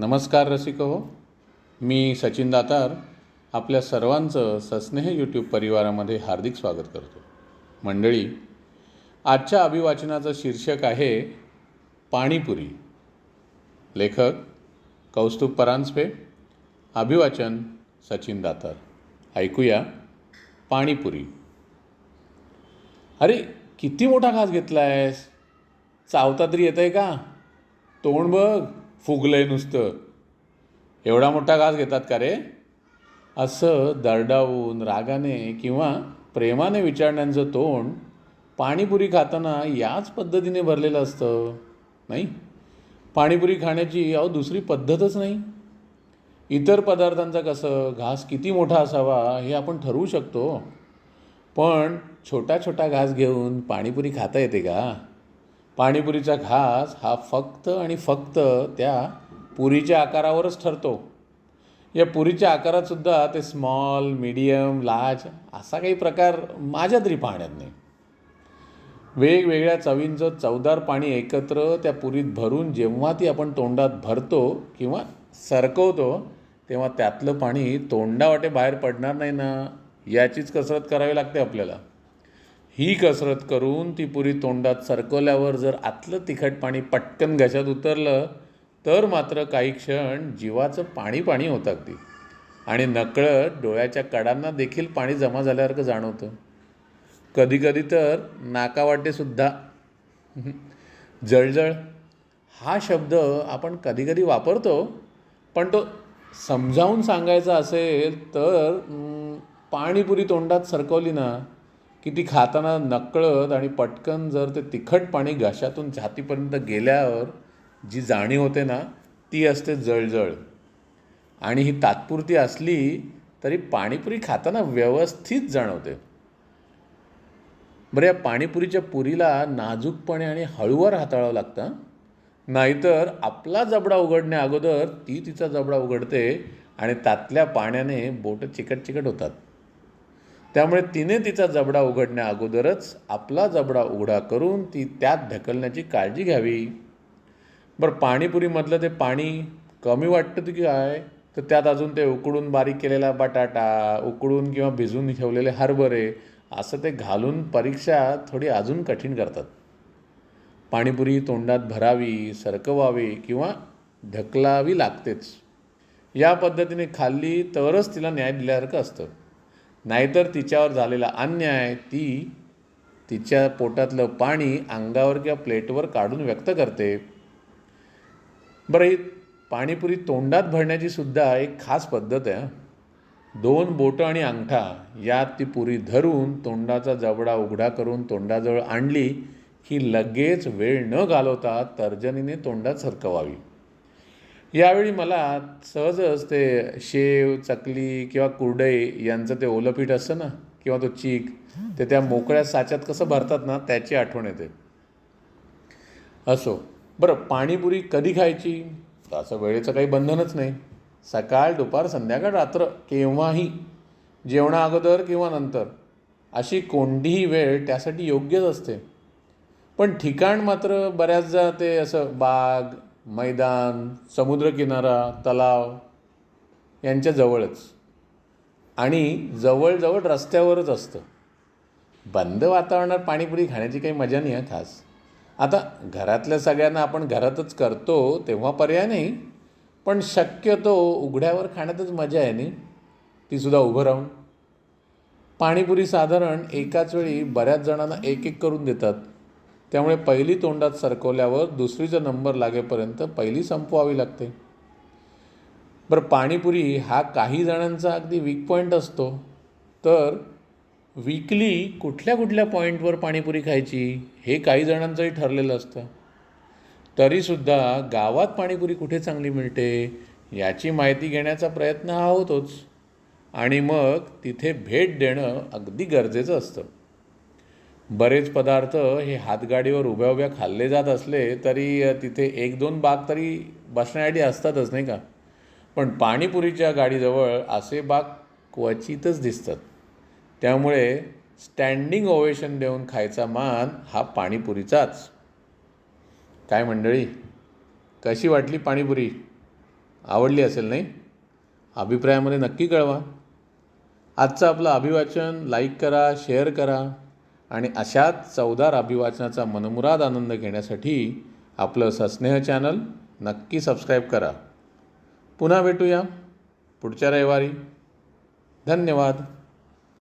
नमस्कार रसिक हो मी सचिन दातार. आपल्या सर्वांचं सस्नेह यूट्यूब परिवारामध्ये हार्दिक स्वागत करतो. मंडळी आजच्या अभिवाचनाचं शीर्षक आहे पाणीपुरी. लेखक कौस्तुभ परांजपे. अभिवाचन सचिन दातार. ऐकूया पाणीपुरी. अरे किती मोठा घास घेतला आहेस चावता तरी येत आहे का? तोंड बघ. फुगलंय नुसतं. एवढा मोठा घास घेतात का रे? असं दरडावून रागाने किंवा प्रेमाने विचारण्यांचं तोंड पाणीपुरी खाताना याच पद्धतीने भरलेलं असतं नाही? पाणीपुरी खाण्याची अहो दुसरी पद्धतच नाही. इतर पदार्थांचा कसं घास किती मोठा असावा हे आपण ठरवू शकतो. पण छोटा छोटा घास घेऊन पाणीपुरी खाता येते का? पाणीपुरीचा घास हा फक्त आणि फक्त त्या पुरीच्या आकारावरच ठरतो. या पुरीच्या आकारातसुद्धा ते स्मॉल मिडियम लार्ज असा काही प्रकार माझ्या तरी पाहण्यात नाही. वेगवेगळ्या चवींचं चवदार पाणी एकत्र त्या पुरीत भरून जेव्हा ती आपण तोंडात भरतो किंवा सरकवतो तेव्हा त्यातलं पाणी तोंडावाटे बाहेर पडणार नाही ना? याचीच कसरत करावी लागते आपल्याला. ही कसरत करून ती पुरी तोंडात सरकवल्यावर जर आतलं तिखट पाणी पटकन घशात उतरलं तर मात्र काही क्षण जीवाचं पाणी पाणी होतं अगदी. आणि नकळत डोळ्याच्या कडांना देखील पाणी जमा झाल्यासारखं जाणवतं. कधीकधी तर नाकावाटेसुद्धा जळजळ. हा शब्द आपण कधीकधी वापरतो पण तो समजावून सांगायचा असेल तर पाणीपुरी तोंडात सरकवली ना की ती खाताना नकळत आणि पटकन जर ते तिखट पाणी घशातून छातीपर्यंत गेल्यावर जी जाणीव होते ना ती असते जळजळ. आणि ही तात्पुरती असली तरी पाणीपुरी खाताना व्यवस्थित जाणवते. बरं या पाणीपुरीच्या पुरीला नाजूकपणे आणि हळूवार हाताळावं लागतं. नाहीतर आपला जबडा उघडण्या अगोदर ती तिचा जबडा उघडते आणि त्यातल्या पाण्याने बोटं चिकट चिकट होतात. त्यामुळे तिने तिचा जबडा उघडण्या अगोदरच आपला जबडा उघडा करून ती त्यात ढकलण्याची काळजी घ्यावी. बरं पाणीपुरीमधलं ते पाणी कमी वाटतं की काय? तर त्यात अजून ते उकडून बारीक केलेला बटाटा उकडून किंवा भिजून ठेवलेले हरभरे असं ते घालून परीक्षा थोडी अजून कठीण करतात. पाणीपुरी तोंडात भरावी सरकवावी किंवा ढकलावी लागतेच. या पद्धतीने खाल्ली तरच तिला न्याय दिल्यासारखं असतं. नाहीतर तिच्यावर झालेला अन्याय ती तिच्या पोटातलं पाणी अंगावर किंवा प्लेटवर काढून व्यक्त करते. बरं ही पाणीपुरी तोंडात भरण्याची सुद्धा एक खास पद्धत आहे दोन बोटं आणि अंगठा यात ती पुरी धरून तोंडाचा जबडा उघडा करून तोंडाजवळ आणली की लगेच वेळ न घालवता तर्जनीने तोंडात सरकवावी. यावेळी मला सहजच ते शेव चकली किंवा कुरडई यांचं ते ओलं पीठ असतं ना किंवा तो चीक ते त्या मोकळ्या साच्यात कसं भरतात ना त्याची आठवण येते. असो. बरं पाणीपुरी कधी खायची? असं वेळेचं काही बंधनच नाही. सकाळ दुपार संध्याकाळ रात्र केव्हाही जेवणा अगोदर किंवा नंतर. अशी कोणतीही वेळ त्यासाठी योग्यच असते. पण ठिकाण मात्र बऱ्याचदा ते असं बाग मैदान समुद्रकिनारा तलाव यांच्या जवळच. आणि जवळजवळ रस्त्यावरच असतं. बंद वातावरणात पाणीपुरी खाण्याची काही मजा नाही आहे खास. आता घरातल्या सगळ्यांना आपण घरातच करतो तेव्हा पर्याय नाही. पण शक्यतो उघड्यावर खाण्यातच मजा आहे नाही? तीसुद्धा उभं राहून. पाणीपुरी साधारण एकाच वेळी बऱ्याच जणांना एक एक करून देतात. त्यामुळे पहिली तोंडात सरकवल्यावर दुसरीचा नंबर लागेपर्यंत पहिली संपवावी लागते. बरं पाणीपुरी हा काही जणांचा अगदी वीक पॉईंट असतो. तर वीकली कुठल्या कुठल्या पॉईंटवर पाणीपुरी खायची हे काही जणांचंही ठरलेलं असतं. तरीसुद्धा गावात पाणीपुरी कुठे चांगली मिळते याची माहिती घेण्याचा प्रयत्न हा होतोच. आणि मग तिथे भेट देणं अगदी गरजेचं असतं. बरेच पदार्थ हे हातगाडीवर उभ्या उभ्या खाल्ले जात असले तरी तिथे एक दोन बाग तरी बसण्यासाठी असतातच नाही का? पण पाणीपुरीच्या गाडीजवळ असे बाग क्वचितच दिसतात. त्यामुळे स्टँडिंग ओवेशन देऊन खायचा मान हा पाणीपुरीचाच. काय मंडळी कशी वाटली पाणीपुरी? आवडली असेल नाही? अभिप्रायामध्ये नक्की कळवा. आजचं आपलं अभिवाचन लाईक करा शेअर करा. आणि अशाच चवदार अभिवाचनाचा मनमुराद आनंद घेण्यासाठी आपलं सस्नेह चॅनल नक्की सबस्क्राईब करा. पुन्हा भेटूया पुढच्या रविवारी. धन्यवाद.